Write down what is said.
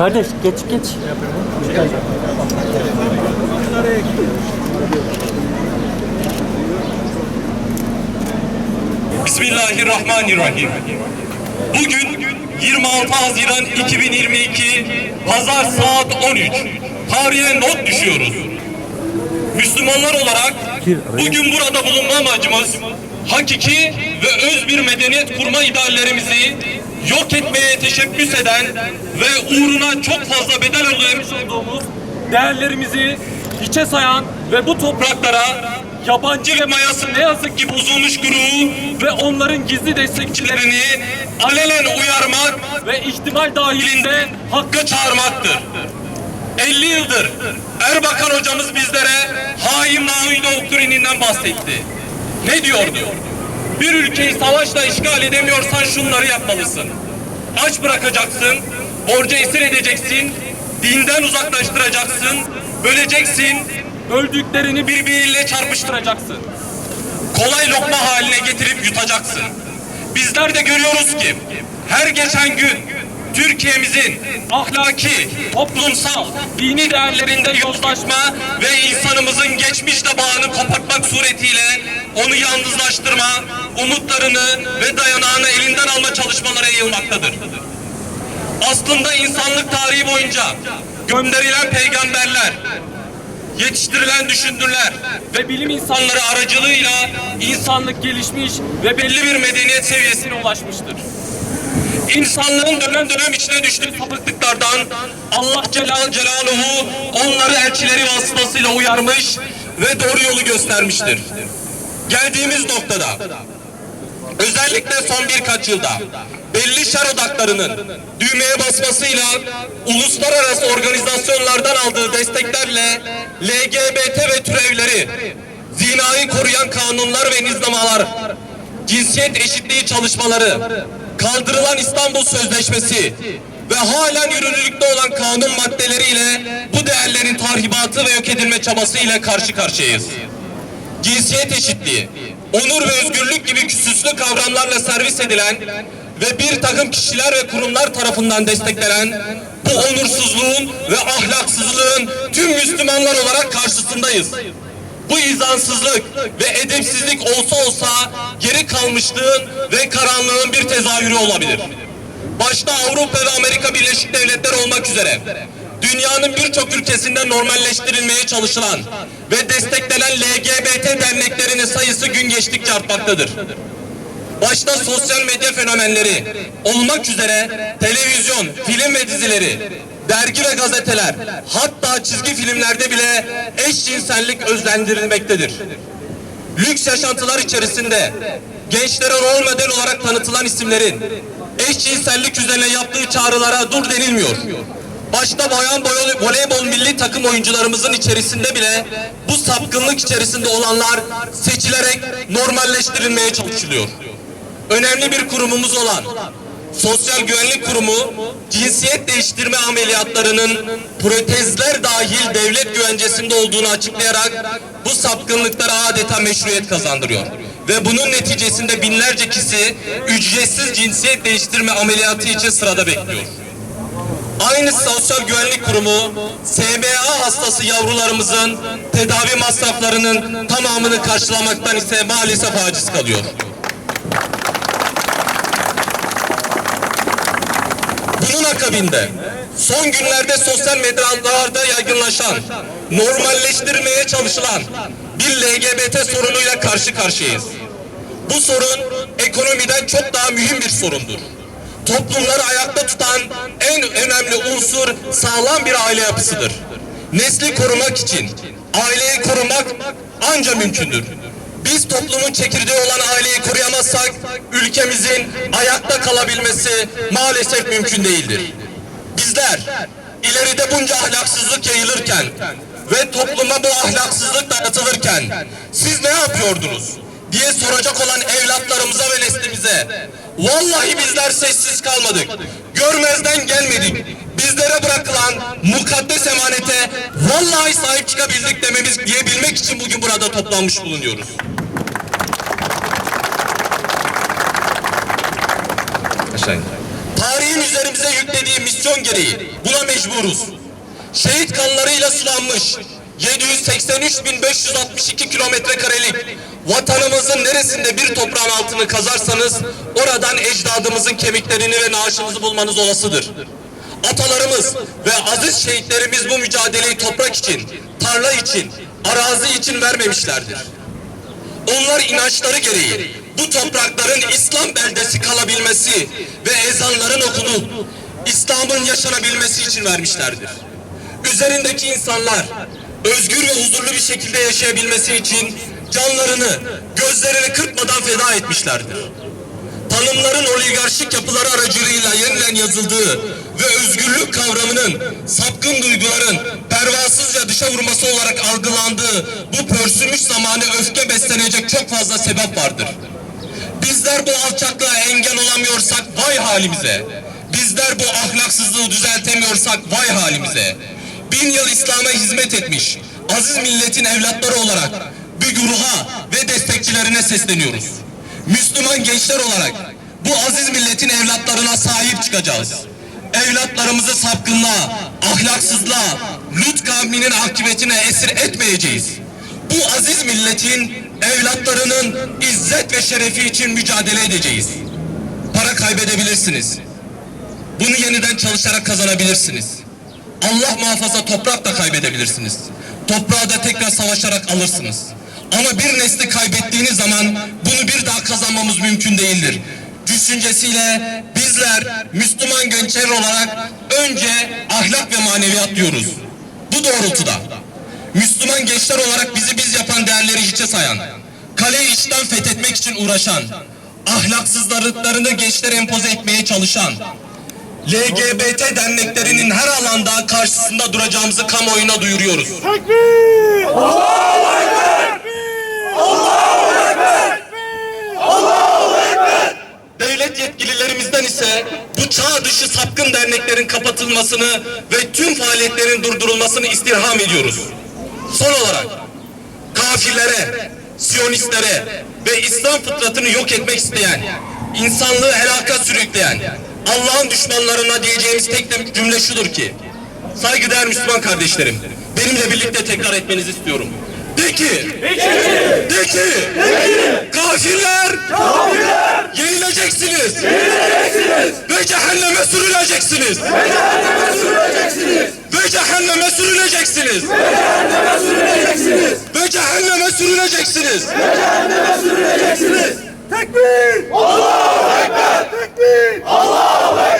Kardeş geç geç. Bismillahirrahmanirrahim. Bugün 26 Haziran 2022 Pazar saat 13. Tarihe not düşüyoruz. Müslümanlar olarak bugün burada bulunma amacımız hakiki ve öz bir medeniyet kurma ideallerimizi yok etmeye teşebbüs eden ve uğruna çok fazla bedel ödemiş olduğumuz değerlerimizi hiçe sayan ve bu topraklara yabancı ve mayası ne yazık ki bozulmuş grubu ve onların gizli destekçilerini alenen uyarmak ve ihtimal dahilinde hakka çağırmaktır. 50 yıldır Erbakan hocamız bizlere hain Mahmud doktrininden bahsetti. Ne diyordu? Bir ülkeyi savaşla işgal edemiyorsan şunları yapmalısın. Aç bırakacaksın, borca esir edeceksin, dinden uzaklaştıracaksın, böleceksin, öldüklerini birbiriyle çarpıştıracaksın. Kolay lokma haline getirip yutacaksın. Bizler de görüyoruz ki her geçen gün Türkiye'mizin ahlaki, toplumsal, dini değerlerinde yozlaşma ve insanımızın geçmişle bağını kopartmak suretiyle onu yalnızlaştırma, umutlarını ve dayanağını elinden alma çalışmaları yayılmaktadır. Aslında insanlık tarihi boyunca gönderilen peygamberler, yetiştirilen düşündürler ve bilim insanları aracılığıyla insanlık gelişmiş ve belli bir medeniyet seviyesine ulaşmıştır. İnsanlığın dönem dönem içine düştüğü sapıklıklardan Allah Celal Celaluhu onları elçileri vasıtasıyla uyarmış ve doğru yolu göstermiştir. Geldiğimiz noktada özellikle son birkaç yılda belli şer odaklarının düğmeye basmasıyla uluslararası organizasyonlardan aldığı desteklerle LGBT ve türevleri, zinayı koruyan kanunlar ve nizamalar, cinsiyet eşitliği çalışmaları, kaldırılan İstanbul Sözleşmesi ve halen yürürlükte olan kanun maddeleriyle bu değerlerin tahribatı ve yok edilme çabası ile karşı karşıyayız cinsiyet eşitliği, onur ve özgürlük gibi küsüslü kavramlarla servis edilen ve bir takım kişiler ve kurumlar tarafından desteklenen bu onursuzluğun ve ahlaksızlığın tüm Müslümanlar olarak karşısındayız. Bu izansızlık ve edepsizlik olsa olsa geri kalmışlığın ve karanlığın bir tezahürü olabilir başta Avrupa ve Amerika Birleşik Devletleri olmak üzere dünyanın birçok ülkesinde normalleştirilmeye çalışılan ve desteklenen LGBT derneklerinin sayısı gün geçtikçe artmaktadır. Başta sosyal medya fenomenleri olmak üzere televizyon, film ve dizileri, dergi ve gazeteler, hatta çizgi filmlerde bile eşcinsellik özlendirilmektedir lüks yaşantılar içerisinde gençlere rol model olarak tanıtılan isimlerin eşcinsellik üzerine yaptığı çağrılara dur denilmiyor. Başta bayan boy- voleybol milli takım oyuncularımızın içerisinde bile bu sapkınlık içerisinde olanlar seçilerek normalleştirilmeye çalışılıyor. Önemli bir kurumumuz olan Sosyal Güvenlik Kurumu cinsiyet değiştirme ameliyatlarının protezler dahil devlet güvencesinde olduğunu açıklayarak bu sapkınlıklara adeta meşruiyet kazandırıyor. Ve bunun neticesinde binlerce kişi ücretsiz cinsiyet değiştirme ameliyatı için sırada bekliyor. Aynı Sosyal Güvenlik Kurumu SMA hastası yavrularımızın tedavi masraflarının tamamını karşılamaktan ise maalesef aciz kalıyor. Bunun akabinde son günlerde sosyal medyalarda yaygınlaşan, normalleştirmeye çalışılan bir LGBT sorunuyla karşı karşıyayız. Bu sorun ekonomiden çok daha mühim bir sorundur. Toplumları ayakta tutan en önemli unsur sağlam bir aile yapısıdır. Nesli korumak için aileyi korumak anca mümkündür. Biz toplumun çekirdeği olan aileyi koruyamazsak ülkemizin ayakta kalabilmesi maalesef mümkün değildir. Bizler ileride bunca ahlaksızlık yayılırken ve topluma bu ahlaksızlık dağıtılırken siz ne yapıyordunuz diye soracak olan evlatlarımıza vallahi bizler sessiz kalmadık. Görmezden gelmedik. Bizlere bırakılan mukaddes emanete vallahi sahip çıkabildik dememiz diyebilmek için bugün burada toplanmış bulunuyoruz. Tarihin üzerimize yüklediği misyon gereği buna mecburuz. Şehit kanlarıyla sulanmış 783.562 kilometre karelik vatanımızın neresinde bir toprağın altını kazarsanız oradan ecdadımızın kemiklerini ve naaşınızı bulmanız olasıdır. Atalarımız ve aziz şehitlerimiz bu mücadeleyi toprak için, tarla için, arazi için vermemişlerdir. Onlar inançları gereği bu toprakların İslam beldesi kalabilmesi ve ezanların okunup İslam'ın yaşanabilmesi için vermişlerdir. Üzerindeki insanlar özgür ve huzurlu bir şekilde yaşayabilmesi için canlarını, gözlerini kırpmadan feda etmişlerdir. Tanımların oligarşik yapıları aracılığıyla yeniden yazıldığı ve özgürlük kavramının sapkın duyguların pervasızca dışa vurması olarak algılandığı bu pörsümüş zamanı öfke beslenecek çok fazla sebep vardır. Bizler bu alçaklığa engel olamıyorsak vay halimize. Bizler bu ahlaksızlığı düzeltemiyorsak vay halimize. Bin yıl İslam'a hizmet etmiş aziz milletin evlatları olarak güruha ve destekçilerine sesleniyoruz. Müslüman gençler olarak bu aziz milletin evlatlarına sahip çıkacağız. Evlatlarımızı sapkınlığa, ahlaksızlığa, Lut kavminin akıbetine esir etmeyeceğiz. Bu aziz milletin evlatlarının izzet ve şerefi için mücadele edeceğiz. Para kaybedebilirsiniz. Bunu yeniden çalışarak kazanabilirsiniz. Allah muhafaza toprak da kaybedebilirsiniz. Toprağı da tekrar savaşarak alırsınız. Ama bir nesli kaybettiğiniz zaman bunu bir daha kazanmamız mümkün değildir. Düşüncesiyle bizler Müslüman gençler olarak önce ahlak ve maneviyat diyoruz. Bu doğrultuda Müslüman gençler olarak bizi biz yapan değerleri hiçe sayan, kaleyi içten fethetmek için uğraşan, ahlaksızlıklarını gençlere empoze etmeye çalışan, LGBT derneklerinin her alanda karşısında duracağımızı kamuoyuna duyuruyoruz. Tekbir! Allahu! Devlet yetkililerimizden ise bu çağ dışı sapkın derneklerin kapatılmasını ve tüm faaliyetlerin durdurulmasını istirham ediyoruz. Son olarak kafirlere, siyonistlere ve İslam fıtratını yok etmek isteyen, insanlığı helaka sürükleyen, Allah'ın düşmanlarına diyeceğimiz tek cümle şudur ki, saygıdeğer Müslüman kardeşlerim, benimle birlikte tekrar etmenizi istiyorum. De ki, de ki, de ki, kafirler, kafirler, yenileceksiniz, yenileceksiniz ve cehenneme sürüleceksiniz, ve cehenneme sürüleceksiniz, ve cehenneme sürüleceksiniz, ve cehenneme sürüleceksiniz, ve cehenneme sürüleceksiniz, ve cehenneme sürüleceksiniz. Tekbir! Allah! Tekbir! Tekbir! Allah!